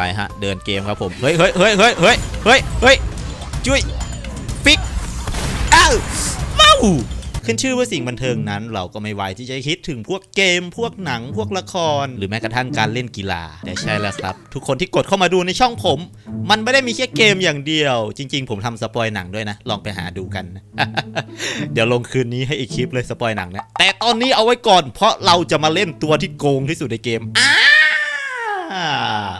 ไปฮะเดินเกมครับผมเฮ้ยเฮ้ยเฮ้ยเฮ้ยเฮ้ยเฮ้ยเฮ้ยจุ้ยฟิกอ้าวว้าวขึ้นชื่อว่าสิ่งบันเทิงนั้น เราก็ไม่ไหวที่จะคิดถึงพวกเกม พวกหนังพวกละคร หรือแม้กระทั่งการเล่นกีฬาแต่ใช่แล้วครับ ทุกคนที่กดเข้ามาดูในช่องผม มันไม่ได้มีแค่เกมอย่างเดียว จริง ๆ ผมทำสปอยหนังด้วยนะ ลองไปหาดูกัน เดี๋ยวลงคืนนี้ให้อีกคลิปเลยสปอยหนังนะแต่ตอนนี้เอาไว้ก่อน เพราะเราจะมาเล่นตัวที่โกงที่สุดในเกมอ้า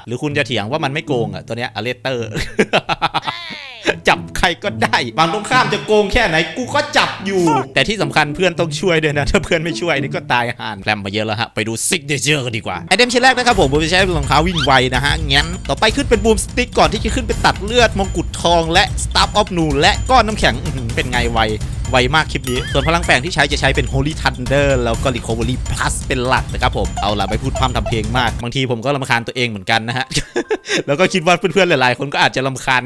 หรือคุณจะเถียงว่ามันไม่โกงอะตัวเนี้ยอเลสเตอร์ จับใครก็ได้บางตรงข้ามจะโกงแค่ไหนกูก็จับอยู่ แต่ที่สำคัญเพื่อนต้องช่วยด้วยนะ ถ้าเพื่อนไม่ช่วยนี่ก็ตายห่านแกลมมาเยอะแล้วฮะ ไปดูซิกเนเจอร์กันดีกว่า ไอเทมชิ้นแรกนะครับผมผมจะใช้รองเท้าวิ่งไวนะฮะ งั้น ต่อไปขึ้นเป็นบูมสติ๊กก่อนที่จะขึ้นไปตัดเลือดมงกุฎทองและสตาร์ออฟนูและก้อนน้ำแข็งอื้อหือเป็นไงไว ไวมากคลิปนี้ ส่วนพลังแฝงที่ใช้จะใช้เป็น Holy Thunder แล้วก็ Recovery Plus เป็นหลักนะครับผม เอาล่ะไม่พูดพร่ำทำเพลงมาก บางทีผมก็รำคาญตัวเองเหมือนกันนะฮะ แล้วก็คิดว่าเพื่อนๆหลายๆ คนก็อาจจะรำคาญ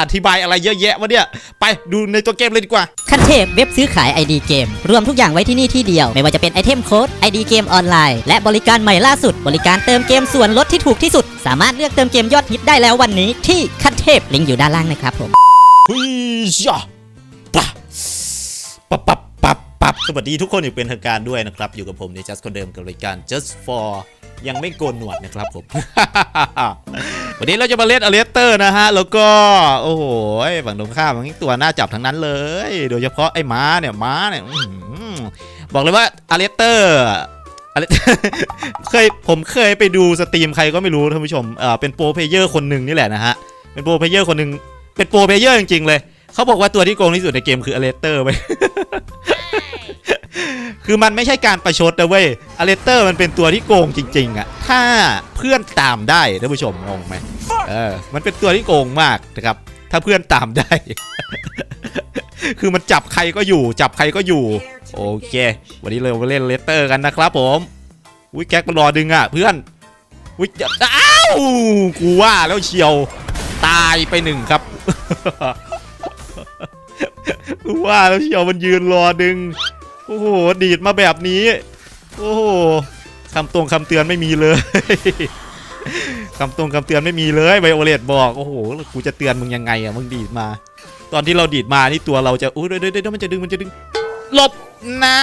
อธิบายอะไรเยอะแยะวะเนี่ย ไปดูในตัวเกมเลยดีกว่าขั้นเทพเว็บซื้อขาย ID เกม รวมทุกอย่างไว้ที่นี่ที่เดียว ไม่ว่าจะเป็นไอเทมโค้ด ID เกมออนไลน์ และบริการใหม่ล่าสุด บริการเติมเกมส่วนลดที่ถูกที่สุด สามารถเลือกเติมเกมยอดฮิตได้แล้ววันนี้ที่ขั้นเทพลิงก์อยู่ด้านล่างนะครับผมฮึยะปะ ปับปับปับปับสวัสดีทุกคนอย่างเป็นทางการด้วยนะครับ อยู่กับผมใน just คนเดิมกับรายการ just for ยังไม่โกนหนวดนะครับผม วันนี้เราจะมาเล่นอเลสเตอร์นะฮะ แล้วก็ โอ้โหฝั่งตรงข้ามมันตัวน่าจับทั้งนั้นเลย โดยเฉพาะไอ้ม้าเนี่ยม้าเนี่ยอบอกเลยว่าอเลสเตอร์อเลเคยผมเคยไปดูสตรีมใครก็ไม่รู้ท่านผู้ชมเออเป็นโปรเพเยอร์คนหนึ่งนี่แหละนะฮะ เป็นโปรเพเยอร์คนหนึ่งเป็นโปรเพเยอร์จริงๆเลย เขาบอกว่าตัวที่โกงที่สุดในเกมคืออเลเตอร์ไปคือมันไม่ใช่การประชดนะเว้ยอเลเตอร์มันเป็นตัวที่โกงจริงๆอะถ้าเพื่อนตามได้ท่านผู้ชมงงไหมเออมันเป็นตัวที่โกงมากนะครับ ถ้าเพื่อนตามได้ คือมันจับใครก็อยู่ จับใครก็อยู่ โอเค วันนี้เรามาเล่นเลเตอร์กันนะครับผมวิแก๊กมันรอดึงอะ เพื่อนวิจะอ้าวกูว่าแล้วเชียวตายไปหนึ่งครับกู ว่าแล้วเชียวมันยืนรอดึง โอ้โห ดีดมาแบบนี้ โอ้โหคำตรงคำเตือนไม่มีเลยคำตรงคำเตือนไม่มีเลยไบโอเลตบอก โอ้โห กูจะเตือนมึงยังไงอะ มึงดีดมา ตอนที่เราดีดมานี่ตัวเราจะอุ้ยเดี๋ยวเดี๋ยวมันจะดึงมันจะดึง หลบนะ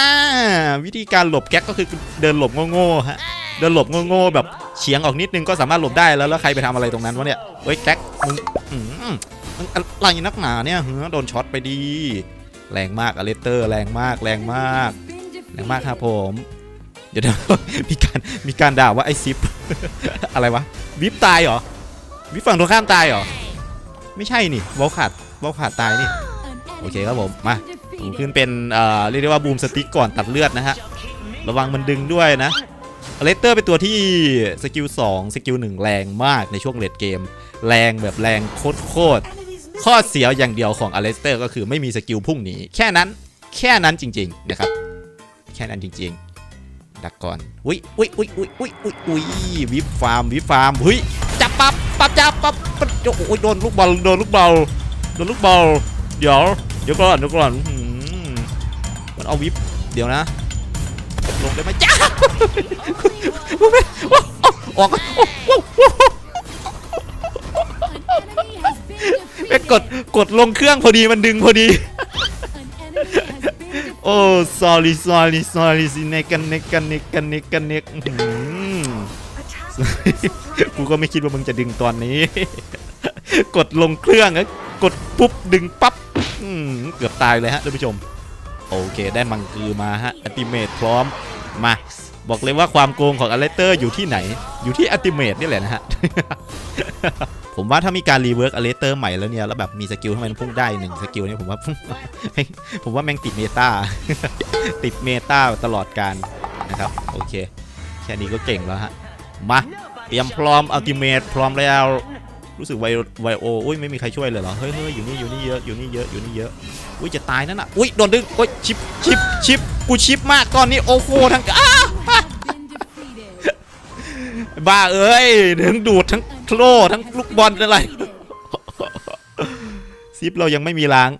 วิธีการหลบแก๊กก็คือเดินหลบโง่ๆฮะ เดินหลบโง่ๆแบบเฉียงออกนิดนึงก็สามารถหลบได้แล้วแล้วใครไปทำอะไรตรงนั้นวะเนี่ยเฮ้ยแก๊กมึง อะไรนักหนาเนี่ยเฮ้อโดนช็อตไปดี แรงมากอเลเตอร์แรงมากแรงมากแรงมากครับผม เดี๋ยวมีการมีการด่าว่าไอซิปอะไรวะวิปตายเหรอวิปฝั่งตรงข้ามตายเหรอไม่ใช่นี่วอลขาดวอลขาดตายนี่โอเคครับผมมาผมขึ้นเป็นเอ่อเรียกได้ว่าบูมสติ๊กก่อนตัดเลือดนะฮะระวังมันดึงด้วยนะอเลสเตอร์เป็นตัวที่สกิล2สกิล1แรงมากในช่วงเลดเกม แรงแบบแรงโคตร ข้อเสียอย่างเดียวของอเลสเตอร์ก็คือไม่มีสกิลพุ่งหนีแค่นั้นแค่นั้นจริงๆนะครับ แค่นั้นจริงๆ ดักก่อนอุ้ยอุ้ยอุ้ยอุ้ยอุ้ยอุ้ยอุ้ยวิฟฟาร์มวิฟฟาร์มเฮ้ยจับปั๊บปั๊บจับปั๊บปั๊บโอ้ยโดนลูกบอลโดนลูกบอลโดนลูกบอลเดี๋ยวเดี๋ยวก่อนเดี๋ยวก่อนมันเอาวิฟเดี๋ยวนะลงได้ไหมจ้าออก ไปกดกดลงเครื่องพอดีมันดึงพอดี โอ้ sorry sorry sorry สิเนกันเนกันเนกันเนกันเนกอื้อหือกูก็ไม่คิดว่ามึงจะดึงตอนนี้ กดลงเครื่องแล้วกดปุ๊บดึงปั๊บอืมเกือบตายเลยฮะท่านผู้ชม โอเคได้มังกือมาฮะอัติเมตพร้อมมา บอกเลยว่าความโกงของอเลเตอร์อยู่ที่ไหน อยู่ที่อัติเมตนี่แหละนะฮะ ผมว่าถ้ามีการรีเวิร์กอเลเตอร์ใหม่แล้วเนี่ย แล้วแบบมีสกิลให้มันพุ่งได้หนึ่งสกิลเนี่ยผมว่า ผมว่าแม่งติดเมตา ติดเมตาตลอดการนะครับ โอเค แค่นี้ก็เก่งแล้วฮะ มา เตรียมพร้อมอัติเมตพร้อมแล้ว รู้สึกไวไวโอ อุ้ยไม่มีใครช่วยเลยเหรอ เฮ้ยเฮ้ยอยู่นี่อยู่นี่เยอะอยู่นี่เยอะอยู่นี่เยอะ อุ้ยจะตายนั่นน่ะอุ้ยโดนดึงอุ้ยชิปชิปชิปกูชิปมากตอนนี้โอ้โหทั้งอ้าบ้าเอ้ยทั้งดูดทั้งโคลทั้งลูกบอลอะไรซิปเรายังไม่มีล้าง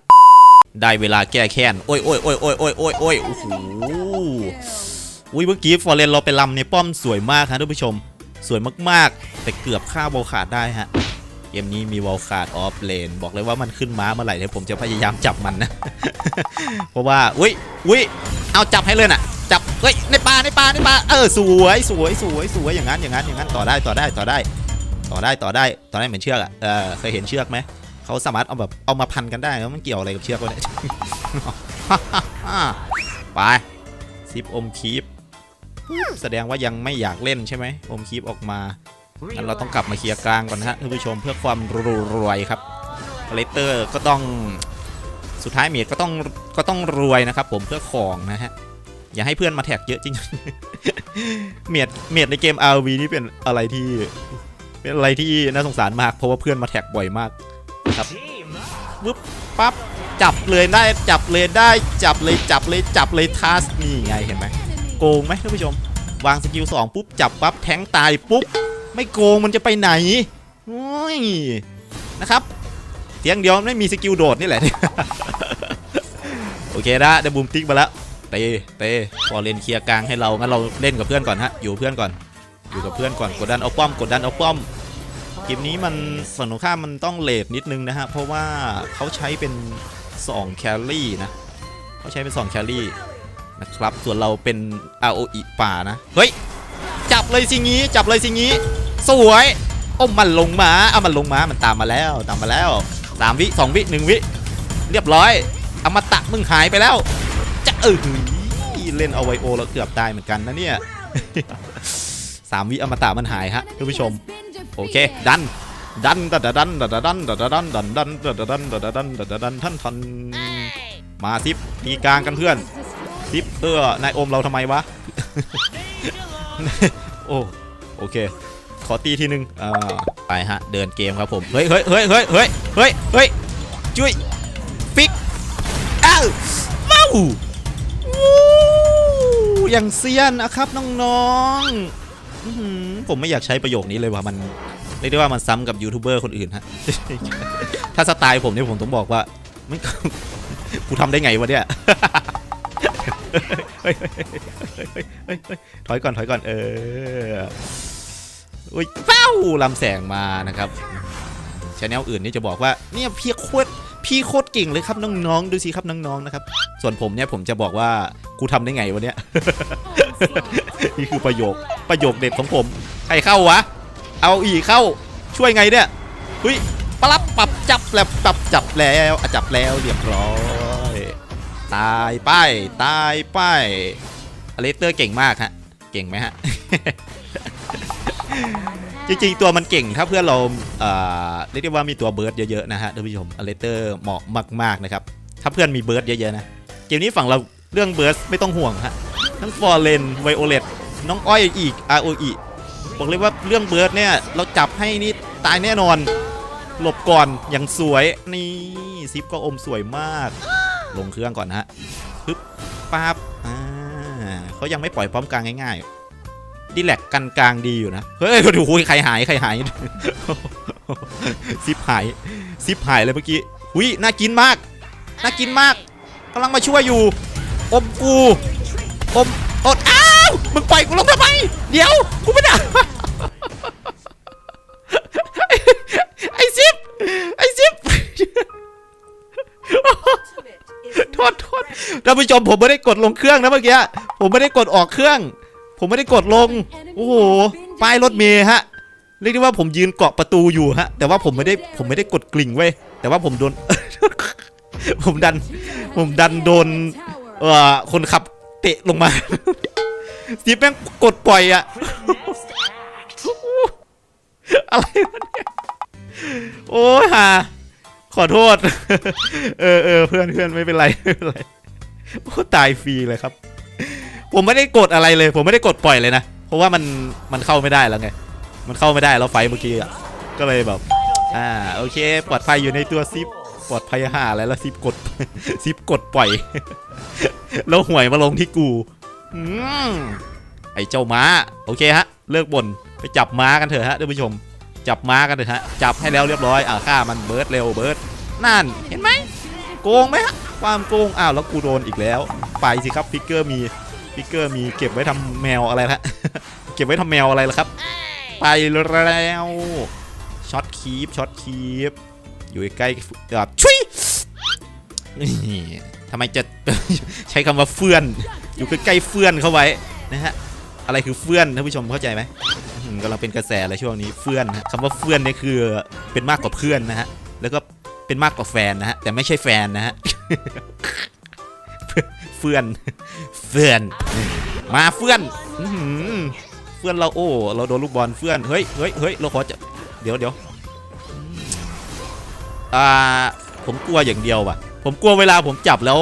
ได้เวลาแก้แค้นโอ้ยโอ้ยโอ้ยโอ้ยโอ้ยโอ้ยโอ้ยโอ้โหอุ้ยเมื่อกี้ฟอร์เรนเราไปลำในป้อมสวยมากครับท่านผู้ชม สวยมากๆ แต่เกือบฆ่าวอลขาดได้ฮะ เกมนี้มีวอลขาดออฟเลนบอกเลยว่ามันขึ้นม้าเมื่อไหร่เนี่ยผมจะพยายามจับมันนะ เพราะว่าอุ้ยอุ้ยเอาจับให้เลยน่ะ จับเฮ้ยในป่าในป่าในป่าเออสวยสวยสวยสวยอย่างนั้นอย่างนั้นอย่างนั้นต่อได้ต่อได้ต่อได้ ต่อได้ต่อได้ต่อได้เหมือนเชือกอะเออเคยเห็นเชือกไหมเขาสามารถเอาแบบเอามาพันกันได้แล้วมันเกี่ยวอะไรกับเชือกวะเนี่ยไปซิปอมคีปแสดงว่ายังไม่อยากเล่นใช่ไหมอมคีปออกมา งั้นเราต้องกลับมาเคลียร์กลางก่อนนะฮะท่านผู้ชมเพื่อความรวยครับเลเตอร์ก็ต้องสุดท้ายเมียก็ต้องก็ต้องรวยนะครับ ผมเพื่อของนะฮะอย่าให้เพื่อนมาแท็กเยอะจริงเมียดเมียดในเกม RV นี่เป็นอะไรที่เป็นอะไรที่น่าสงสารมากเพราะว่าเพื่อนมาแท็กบ่อยมากครับปึ๊บปั๊บจับเลยได้จับเลยได้จับเลยจับเลยจับเลยทัสนี่ไงเห็นไหมโกงไหมท่านผู้ชม วางสกิลสองปุ๊บจับปั๊บแทงตายปุ๊บ ไม่โกงมันจะไปไหนโอ้ยนะครับเสียงเดียวไม่มีสกิลโดดนี่แหละโอเคนะได้บูมติ๊กมาแล้วเตเตพอเล่นเคลียร์กลางให้เรางั้นเราเล่นกับเพื่อนก่อนฮะอยู่กับเพื่อนก่อน อยู่กับเพื่อนก่อนกดดันเอาป้อมกดดันเอาป้อมเกมนี้มันฝั่งตรงข้ามมันต้องเลทนิดนึงนะฮะเพราะว่าเขาใช้เป็น2แครี่นะเขาใช้เป็น2แครี่นะครับส่วนเราเป็น ROE ป่านะเฮ้ยจับเลยสิงี้จับเลยสิงี้ สวยโอ้มันลงมาเอามันลงมามันตามมาแล้วตามมาแล้วสามวิสองวิหนึ่งวิ เรียบร้อยอมตะมึงหายไปแล้วจะเออเล่นเอาไวโอแล้วเกือบได้เหมือนกันนะเนี่ยสามวิอมตะมันหายฮะท่านผู้ชม โอเคดันดันดันดันดันดันดันดันดันดันดันดันดันดันดันดันดันท่านทันมาซิปตีกลางกันเพื่อนซิปเออนายอมเราทำไมวะโอ้โอเค ขอตีทีนึงอ่าไปฮะ เดินเกมครับผม เฮ้ยเฮ้ยเฮ้ยเฮ้ยเฮ้ยเฮ้ยเฮ้ยจุ้ยฟิกอ้าวว้าววู้อย่างเซียนนะครับน้องๆอื้อหือผมไม่อยากใช้ประโยคนี้เลยว่ามันเรียกได้ว่ามันซ้ำกับยูทูบเบอร์คนอื่นฮะ ถ้าสไตล์ผมเนี่ยผมต้องบอกว่ามันกูทำได้ไงวะเนี่ยเฮ้ยเฮ้ยเฮ้ยเฮ้ยเฮ้ยเฮ้ยถอยก่อนถอยก่อนเออ อุ้ยเป้าลำแสงมานะครับชแนลอื่นนี่จะบอกว่าเนี่ยพี่โคตรพี่โคตรเก่งเลยครับน้องๆดูสิครับน้องๆนะครับ ส่วนผมเนี่ยผมจะบอกว่ากูทำได้ไงวะเนี่ยนี่คือประโยคประโยคเด็ดของผมใครเข้าวะ เอาอีเข้าช่วยไงเนี่ยหุยปรับปรับจับแล้วปรับจับแล้วอจับแล้วเรียบร้อยตายไปตายไปอเลสเตอร์เก่งมากฮะเก่งไหมฮะ จริงๆ ตัวมันเก่งถ้าเพื่อนเราเรียกได้ว่ามีตัวเบิร์ดเยอะๆนะฮะท่านผู้ชมอเลเตอร์เหมาะมากๆนะครับ ถ้าเพื่อนมีเบิร์ดเยอะๆนะ เกมนี้ฝั่งเราเรื่องเบิร์ดไม่ต้องห่วงฮะ ทั้งฟอร์เรนไวโอเลตน้องอ้อยอีก ROE บอกเลยว่าเรื่องเบิร์ดเนี่ย เราจับให้นี่ตายแน่นอน หลบก่อนอย่างสวยนี่ซิปก็อมสวยมาก ลงเครื่องก่อนฮะปึ๊บปั๊บอ่าเขายังไม่ปล่อยพร้อมกลางง่ายๆ ดีแลกกันกลางดีอยู่นะ เฮ้ยดูคุยใครหายใครหายซิปหายซิปหายเลยเมื่อกี้หุยน่ากินมาก น่ากินมากกำลังมาช่วยอยู่ อมกู อมอดอ้าวมึงปล่อยกูลงทำไม เดี๋ยว กูไม่ได้ไอซิปไอซิปโทษโทษท่านผู้ชมผมไม่ได้กดลงเครื่องนะเมื่อกี้ ผมไม่ได้กดออกเครื่อง ผมไม่ได้กดลง โอ้โห ป้ายรถเมย์ฮะ เรียกได้ว่าผมยืนเกาะประตูอยู่ฮะ แต่ว่าผมไม่ได้ ผมไม่ได้กดกลิ่งเว้ย แต่ว่าผมโดน ผมดัน ผมดันโดน เอ่อ คนขับเตะลงมาซีแม่งกดปล่อยอะอะไรวะเนี่ย โอ้ยฮ่าขอโทษ เออเออเพื่อนเพื่อนไม่เป็นไรไม่เป็นไรโอ้ตายฟรีเลยครับ ผมไม่ได้กดอะไรเลย ผมไม่ได้กดปล่อยเลยนะ เพราะว่ามันมันเข้าไม่ได้แล้วไง มันเข้าไม่ได้แล้วไฟเมื่อกี้อะ ก็เลยแบบ อ่าโอเค ปลอดภัยอยู่ในตัวซิป ปลอดภัยห่าอะไรแล้วซิปกดซิปกดปล่อย แล้วหวยมาลงที่กูอืมไอ้เจ้าม้า โอเคฮะ เลิกบ่นไปจับม้ากันเถอะฮะท่านผู้ชม จับม้ากันเถอะฮะ จับให้แล้วเรียบร้อย อ่าฆ่ามันเบิร์ดเร็วเบิร์ดนั่น เห็นไหม โกงไหมฮะ ความโกง อ้าวแล้วกูโดนอีกแล้ว ไปสิครับฟิกเกอร์มี ฟิกเกอร์มีเก็บไว้ทำแมวอะไรละเก็บไว้ทำแมวอะไรล่ะครับ ไปแล้วช็อตคีปช็อตคีปอยู่ใกล้ๆแบบชุยนี่ทำไมจะใช้คำว่าเฟื่อน อยู่ใกล้ๆเฟื่อนเข้าไว้นะฮะอะไรคือเฟื่อนท่านผู้ชมเข้าใจไหมอืมกำลังเป็นกระแสเลยช่วงนี้เฟื่อนนะคำว่าเฟื่อนเนี่ยคือเป็นมากกว่าเพื่อนนะฮะแล้วก็เป็นมากกว่าแฟนนะฮะแต่ไม่ใช่แฟนนะฮะเฟื่อน เฟื่อน มาเฟื่อนเฟื่อนเราโอ้เราโดนลูกบอลเฟื่อนเฮ้ยเฮ้ยเฮ้ยเราขอจะเดี๋ยวเดี๋ยวอ่าผมกลัวอย่างเดียวว่ะ ผมกลัวเวลาผมจับแล้ว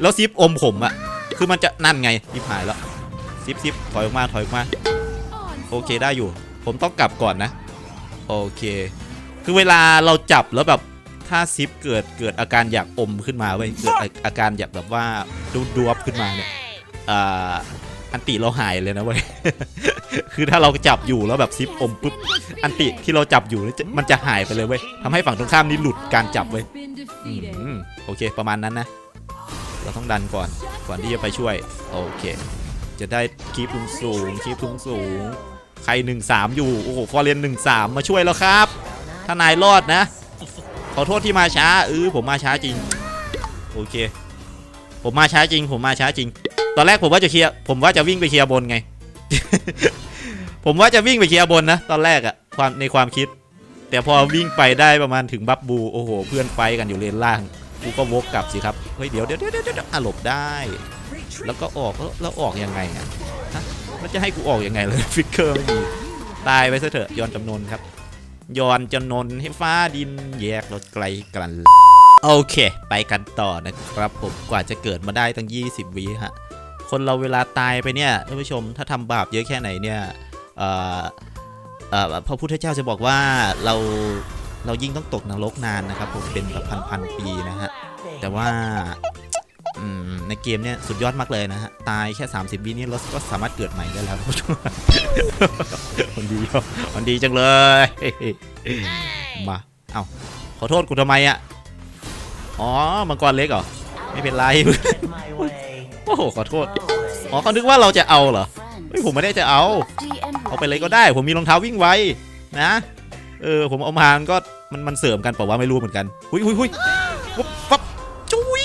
แล้วซิปอมผมอะคือมันจะนั่นไงยิบหายแล้วซิปซิปถอยออกมาถอยออกมาโอเคได้อยู่ ผมต้องกลับก่อนนะ โอเค คือเวลาเราจับแล้วแบบถ้าซิปเกิดเกิดอาการอยากอมขึ้นมาเว้ยเกิดอาอาการอยากแบบว่าดูดวบขึ้นมาเนี่ย อันติเราหายเลยนะเว้ย คือถ้าเราจับอยู่แล้วแบบซิปอมปุ๊บ อันติที่เราจับอยู่นี่มันจะหายไปเลยเว้ยทำให้ฝั่งตรงข้ามนี่หลุดการจับเว้ยอืมโอเคประมาณนั้นนะ เราต้องดันก่อน ก่อนที่จะไปช่วย โอเค จะได้คีบทุงสูงคีบทุงสูง ใคร 1-3 อยู่ โอ้โห ฟอร์เรน1-3 มาช่วยแล้วครับ ถ้านายรอดนะ ขอโทษที่มาช้าเออผมมาช้าจริง โอเค ผมมาช้าจริง ผมมาช้าจริง ตอนแรกผมว่าจะเคลียร์ผมว่าจะวิ่งไปเคลียร์บนไง ผมว่าจะวิ่งไปเคลียร์บนนะ ตอนแรกอะความในความคิด แต่พอวิ่งไปได้ประมาณถึงบัฟบูโอ้โห เพื่อนไฟกันอยู่เลนล่างกูก็วกกลับสิครับเฮ้ยเดี๋ยวเดี๋ยวเดี๋ยวเดี๋ยวอะหลบได้ แล้วก็ออกแล้วออกยังไงอะฮะแล้วจะให้กูออกยังไงเลยฟิกเกอร์ไม่มีตายไปซะเถอะย้อนจำนวนครับย้อนจำนวนให้ฟ้าดินแยกรถไกลกันโอเค ไปกันต่อนะครับผมกว่าจะเกิดมาได้ตั้ง 20วิฮะ คนเราเวลาตายไปเนี่ยท่านผู้ชมถ้าทำบาปเยอะแค่ไหนเนี่ยเอ่อเอ่อพระพุทธเจ้าจะบอกว่าเราเรายิ่งต้องตกนรกนานนะครับผมเป็นแบบพันพันๆปีนะฮะแต่ว่าในเกมเนี่ยสุดยอดมากเลยนะฮะ ตายแค่ 30 วินี่เราก็สามารถเกิดใหม่ได้แล้วมันดีมันดีจังเลย มา เอ้า ขอโทษกูทำไมอะ อ๋อ มังกรเล็กเหรอ ไม่เป็นไร โอ้โหขอโทษอ๋อเขานึกว่าเราจะเอาเหรอเฮ้ยผมไม่ได้จะเอา เอาไปเลยก็ได้ ผมมีรองเท้าวิ่งไวนะเออผมเอามามันก็มันมันเสริมกันเปล่าวะไม่รู้เหมือนกันหุยหุยหุยปุ๊บปั๊บจุ้ย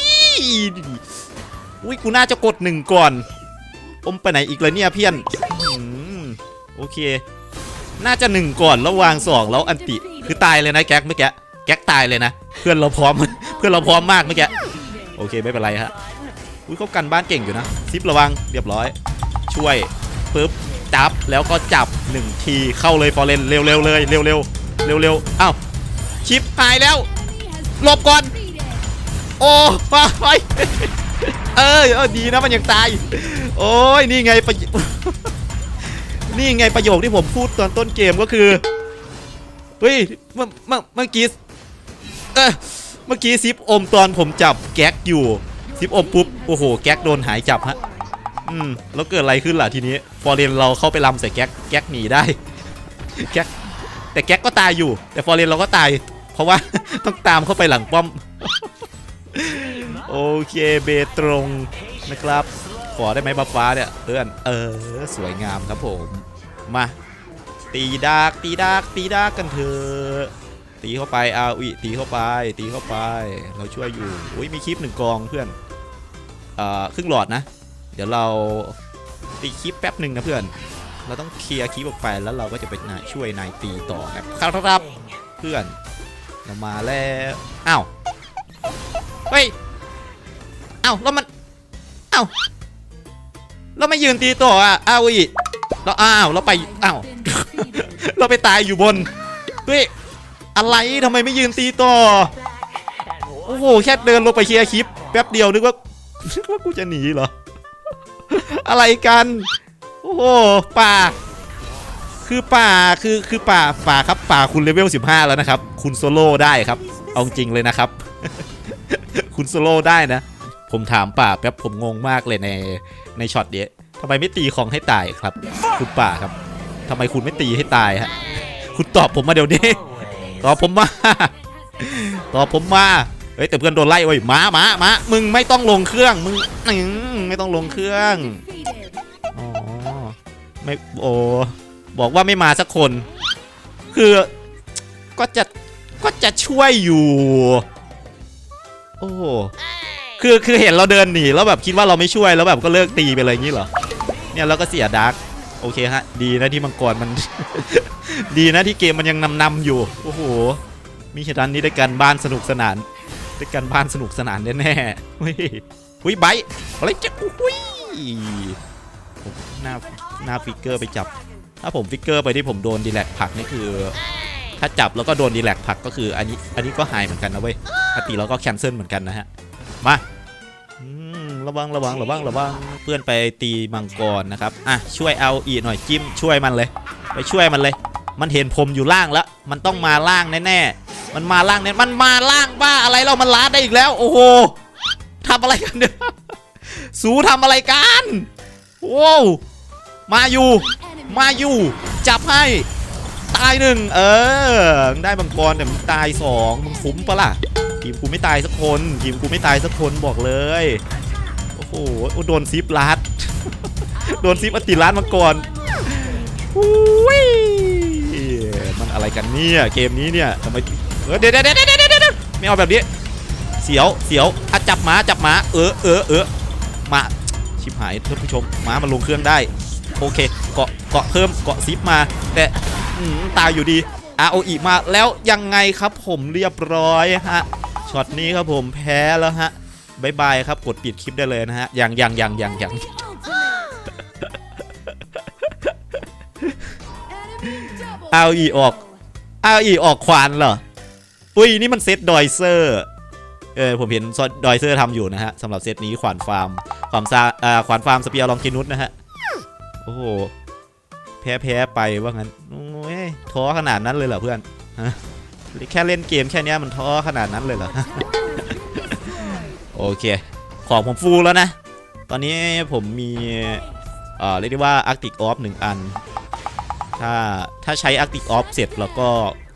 อุ้ยกูน่าจะกดหนึ่งก่อน อมไปไหนอีกเลยเนี่ยเพี้ยนอโอเค น่าจะหนึ่งก่อนแล้ววางสองแล้วอันติ คือตายเลยนะแก๊กเมื่อกี้แก๊กตายเลยนะ เพื่อนเราพร้อม เพื่อนเราพร้อมมากเมื่อกี้โอเคไม่เป็นไรฮะ อุ้ยเขากันบ้านเก่งอยู่นะซิประวังเรียบร้อย ช่วยปึ๊บจับแล้วก็จับหนึ่งทีเข้าเลยฟอร์เรนเร็วๆเลยเร็วๆเร็วๆอ้าวชิปหายแล้วหลบก่อน โอ้ไปเออเออดีนะมันยังตาย โอ้ยนี่ไงประนี่ไงประโยคที่ผมพูดตอนต้นเกมก็คือเฮ้ยเมื่อเมื่อเมื่อกี้เมื่อกี้ซิปอมตอนผมจับแก๊กอยู่ ซิปอมปุ๊บ โอ้โห แก๊กโดนหายจับฮะ อืม แล้วเกิดอะไรขึ้นล่ะทีนี้ ฟอร์เรนเราเข้าไปลำใส่แก๊ก แก๊กหนีได้ แก๊ก แต่แก๊กก็ตายอยู่ แต่ฟอร์เรนเราก็ตาย เพราะว่า ต้องตามเข้าไปหลังป้อม โอเค เบตรงนะครับ ขอได้ไหมบัฟฟ้าเนี่ยเพื่อน เออ สวยงามครับผม มา ตีดากตีดากตีดากกันเถอะ ตีเข้าไปอาวิตีเข้าไป ตีเข้าไป เราช่วยอยู่ อุ้ยมีคลิปหนึ่งกองเพื่อน เอ่อครึ่งหลอดนะ เดี๋ยวเราตีคลิปแป๊บหนึ่งนะเพื่อน เราต้องเคลียร์คลิปออกไปแล้วเราก็จะไปนายช่วยนายตีต่อนะครับเพื่อนเรามาแล้วอ้าวเฮ้ยอ้าวแล้วมันอ้าวเราไม่ยืนตีต่ออะอ้าวอีเราอ้าวเราไปอ้าวเราไปตายอยู่บนเฮ้ย อะไรทำไมไม่ยืนตีต่อ โอ้โห แค่เดินลงไปเคลียร์คลิป แป๊บเดียวนึกว่านึกว่ากูจะหนีเหรอ อะไรกัน โอ้โห ป่า คือป่า คือ คือป่า ป่าครับ ป่าคุณเลเวล 15 แล้วนะครับ คุณโซโล่ได้ครับ เอาจริงเลยนะครับ คุณโซโล่ได้นะ ผมถามป่าแป๊บผมงงมากเลยใน ในช็อตเนี้ยทำไมไม่ตีของให้ตายครับ คุณป่าครับทำไมคุณไม่ตีให้ตายฮะ คุณตอบผมมาเดี๋ยวนี้ ตอบผมมา ตอบผมมา เฮ้ยแต่เพื่อนโดนไล่เว้ยมามามามึงไม่ต้องลงเครื่อง มึงไม่ต้องลงเครื่องอ๋อไม่โอ้บอกว่าไม่มาสักคน คือก็จะก็จะช่วยอยู่ โอ้คือคือเห็นเราเดินหนีแล้วแบบคิดว่าเราไม่ช่วยแล้วแบบก็เลิกตีไปเลยอย่างนี้เหรอเนี่ยเราก็เสียดาร์ก โอเคฮะ ดีนะที่มังกรมัน ดีนะที่เกมมันยังนำนำอยู่ โอ้โห มีฉะนั้นนี้ได้กันบ้านสนุกสนาน ได้กันบ้านสนุกสนานแน่ๆเฮ้ยหุยไบค์อะไรจะอุ้ยหน้าหน้าฟิกเกอร์ไปจับ ถ้าผมฟิกเกอร์ไปที่ผมโดนดีแลกผักนี่คือ ถ้าจับแล้วก็โดนดีแลกผักก็คืออันนี้ อันนี้ก็หายเหมือนกันนะเว้ยถ้าตีแล้วก็แคนเซิลเหมือนกันนะฮะ มาอืม ระวังระวังระวังระวังเพื่อนไปตีมังกรนะครับอะช่วยเอาอีหน่อยจิ้มช่วยมันเลย ไปช่วยมันเลย มันเห็นผมอยู่ล่างแล้ว มันต้องมาล่างแน่ๆมันมาล่างแน่มันมาล่างบ้าอะไรเรามันล้าได้อีกแล้ว โอ้โหทำอะไรกันเนี่ยสูทำอะไรกันโว้วมาอยู่ มาอยู่ จับให้ตายหนึ่งเออได้มังกรแต่มึงตายสองมึงคุ้มปะล่ะทีมกูไม่ตายสักคนทีมกูไม่ตายสักคนบอกเลย โอ้โหโอ้โดนซิปลัดโดนซิปอติลัดมาก่อนอุ้ยมันอะไรกันเนี่ยเกมนี้เนี่ยทำไมเออเดี๋ยวเดี๋ยวเดี๋ยวเดี๋ยวเดี๋ยวไม่เอาแบบนี้ เสียวเสียวอะจับหมาจับหมาเออเออเออมาชิบหายท่านผู้ชมหมามันลงเครื่องได้ โอเคเกาะเกาะเพิ่มเกาะซิปมา แต่อืมตายอยู่ดีอาโออีมาแล้วยังไงครับผมเรียบร้อยฮะช็อตนี้ครับผมแพ้แล้วฮะ บายบายครับ กดปิดคลิปได้เลยนะฮะยังยังยังยังยังเอาอีออกเอาอีออกควานเหรอ อุ้ยนี่มันเซตดอยเซอร์เออผมเห็นดอยเซอร์ทำอยู่นะฮะสำหรับเซตนี้ขวานฟาร์มความซาอ่าขวานฟาร์มสเปียร์ลองกินุสนะฮะ โอ้โห แพ้แพ้ไปว่างั้นโอ้ยท้อขนาดนั้นเลยเหรอเพื่อนฮะแค่เล่นเกมแค่เนี้ยมันท้อขนาดนั้นเลยเหรอ โอเค ของผมฟูลแล้วนะ ตอนนี้ผมมี เอ่อ เรียกได้ว่า Arctic Off หนึ่งอัน ถ้า ถ้าใช้ Arctic Off เสร็จแล้วก็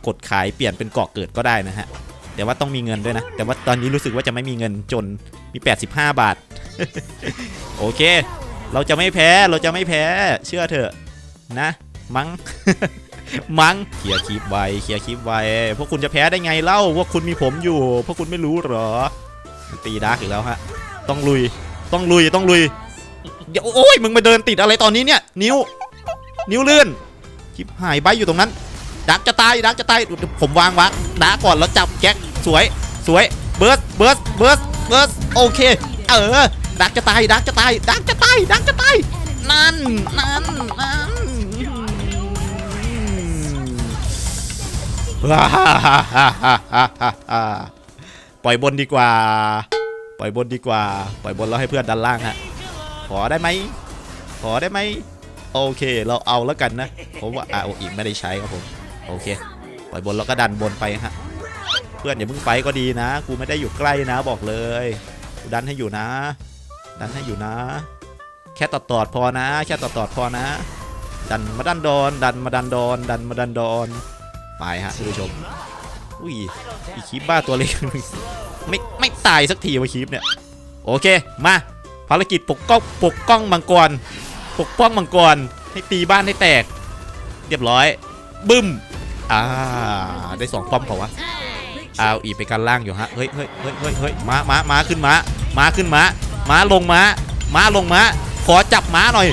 กดขายเปลี่ยนเป็นเกาะเกิดก็ได้นะฮะ แต่ว่าต้องมีเงินด้วยนะ แต่ว่าตอนนี้รู้สึกว่าจะไม่มีเงินจน มี 85 บาท โอเค เราจะไม่แพ้ เราจะไม่แพ้ เชื่อเถอะ นะ มังมังเคลียร์คลิปไวเคลียร์คลิปไวพวกคุณจะแพ้ได้ไงเล่า พวกคุณมีผมอยู่ พวกคุณไม่รู้เหรอ ตีดาร์กอีกแล้วฮะ ต้องลุย ต้องลุย ต้องลุย เดี๋ยวโอ้ยมึงมาเดินติดอะไรตอนนี้เนี่ย นิ้ว นิ้วเลื่อนคลิปหายใบอยู่ตรงนั้น ดักจะตาย ดักจะตาย ผมวางวางดาร์กก่อนแล้วจับแก๊กสวย สวย เบิร์สเบิร์สเบิร์สเบิร์สโอเค เออ ดักจะตาย ดักจะตาย ดักจะตาย ดักจะตาย นั่น นั่น นั่นฮ่าฮ่าฮ่าฮ่าฮ่าฮ่า ล่อยบนดีกว่า ปล่อยบนดีกว่า ปล่อยบนแล้วให้เพื่อนดันล่างฮะขอได้ไหมขอได้ไหมโอเค เราเอาแล้วกันนะเพราะว่าอาโออีกไม่ได้ใช้ครับผมโอเค ปล่อยบนแล้วก็ดันบนไปฮะเพื่อนอย่าเพิ่งไฟก็ดีนะกูไม่ได้อยู่ใกล้นะบอกเลยกูดันให้อยู่นะ ดันให้อยู่นะ แค่ตอดตอดๆพอนะ แค่ตอดตอดๆพอนะ ดันมาดันดอนดันมาดันดอนดันมาดันดอนไปฮะท่านผู้ชม อุ้ยอีคีปบ้าตัวเล็กไม่ไม่ตายสักทีวะคีปเนี่ยโอเคมาภารกิจปกป้องปกป้องมังกรปกป้องมังกรให้ตีบ้านให้แตก เรียบร้อย บึ้มอ่าได้สองป้อมเปล่าวะเอาอีไปกันล่างอยู่ฮะเฮ้ยเฮ้ยเฮ้ยเฮ้ยเฮ้ยม้าม้าม้าขึ้นม้าม้าขึ้นม้าม้าลงม้าม้าลงม้าขอจับม้าหน่อย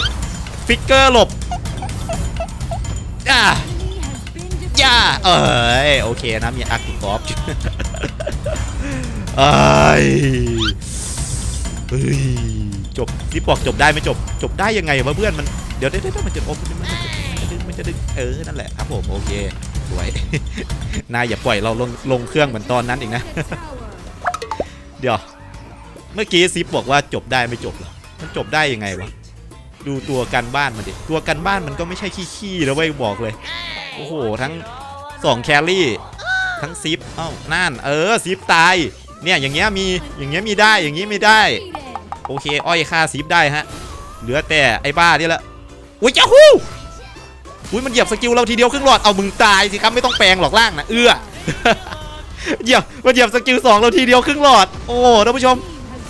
ฟิกเกอร์หลบย่า ย่าเอ้ยโอเคนะมีอาร์ติกอฟเอ้ยเฮ้ยจบซิปบอกจบได้ไหม่จบ จบได้ยังไงวะเพื่อนมันเดี๋ยวเดี๋ยวเดี๋ยวมันจะโอ้มันจะมันจะดึงมันจะดึงเออนั่นแหละครับผมโอเคสวยนายอย่าปล่อยเราลงลงเครื่องเหมือนตอนนั้นอีกนะ เดี๋ยว เมื่อกี้ซิปบอกว่าจบได้ไม่จบหรอมันจบได้ยังไงวะดูตัวกันบ้านมันดิ ตัวกันบ้านมันก็ไม่ใช่ขี้ๆแล้วเว้ยบอกเลย โอ้โห ทั้งสองแครี่ ทั้งซิปเอ้านั่น เออซิปตาย เนี่ยอย่างเงี้ยมีอย่างเงี้ยมีได้อย่างงี้ไม่ได้ โอเค อ้อยฆ่าซิปได้ฮะ เหลือแต่ไอ้บ้านี่แหละอุ้ยเจ้าฮู้อุ้ยมันเหยียบสกิลเราทีเดียวครึ่งหลอดเอามึงตายสิครับไม่ต้องแปลงหรอกล่างนะเอื้อเหยียบมันเหยียบสกิลสองเราทีเดียวครึ่งหลอด โอ้ท่านผู้ชม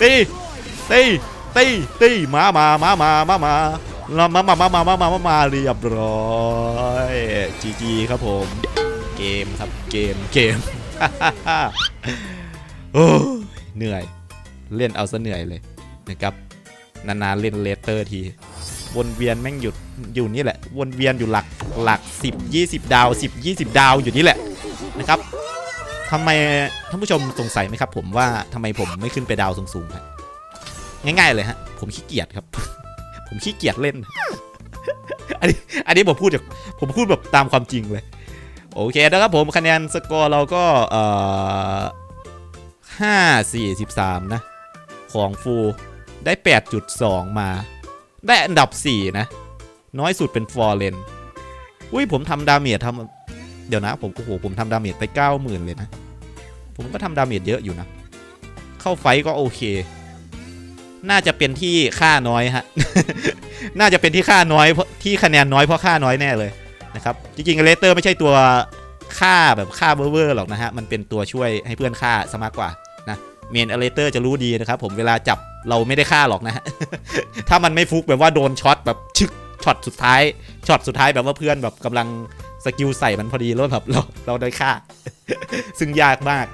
ตีตีตีตีมามามามามามา เรามามามามามามามามาเรียบร้อยจีจีครับผม เกมครับเกมเกมโอ้เหนื่อย เล่นเอาซะเหนื่อยเลยนะครับนานๆเล่นเลสเตอร์ทีวนเวียนแม่งหยุดอยู่นี่แหละ วนเวียนอยู่หลักหลัก 10 20 ดาว 10 20 ดาวอยู่นี่แหละนะครับทำไมท่านผู้ชมสงสัยไหมครับ ผมว่าทำไมผมไม่ขึ้นไปดาวสูงๆครับง่ายๆเลยฮะผมขี้เกียจครับ ผมขี้เกียจเล่น อันนี้อันนี้ผมพูดจากผมพูดแบบตามความจริงเลย โอเคนะครับผมคะแนนสกอร์เราก็เอ่อห้าสี่สิบสามนะ ของฟูได้ 8.2 มา ได้อันดับ 4 นะ น้อยสุดเป็นฟอร์เรนอุ้ยผมทำดาเมจทำเดี๋ยวนะ ผมโอ้โหผมทำดาเมจไป 90,000 เลยนะ ผมก็ทำดาเมจเยอะอยู่นะ เข้าไฟก็โอเค น่าจะเป็นที่ค่าน้อยฮะ น่าจะเป็นที่ค่าน้อยเพราะที่คะแนนน้อยเพราะค่าน้อยแน่เลยนะครับจริงๆเลเตอร์ไม่ใช่ตัวค่าแบบค่าเวอร์หรอกนะฮะมันเป็นตัวช่วยให้เพื่อนค่าซะมากกว่านะเมนอเลเตอร์จะรู้ดีนะครับผมเวลาจับเราไม่ได้ฆ่าหรอกนะฮะถ้ามันไม่ฟุกแบบว่าโดนช็อตแบบชึกช็อตสุดท้ายช็อตสุดท้ายแบบว่าเพื่อนแบบกำลังสกิลใส่มันพอดีแล้วแบบเราเราได้ฆ่า ซึ่งยากมาก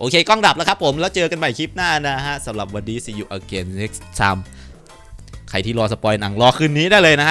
โอเคกล้องดับแล้วครับผมแล้วเจอกันใหม่คลิปหน้านะฮะสำหรับวันนี้ see you again next time ใครที่รอสปอยหนังรอคืนนี้ได้เลยนะฮะ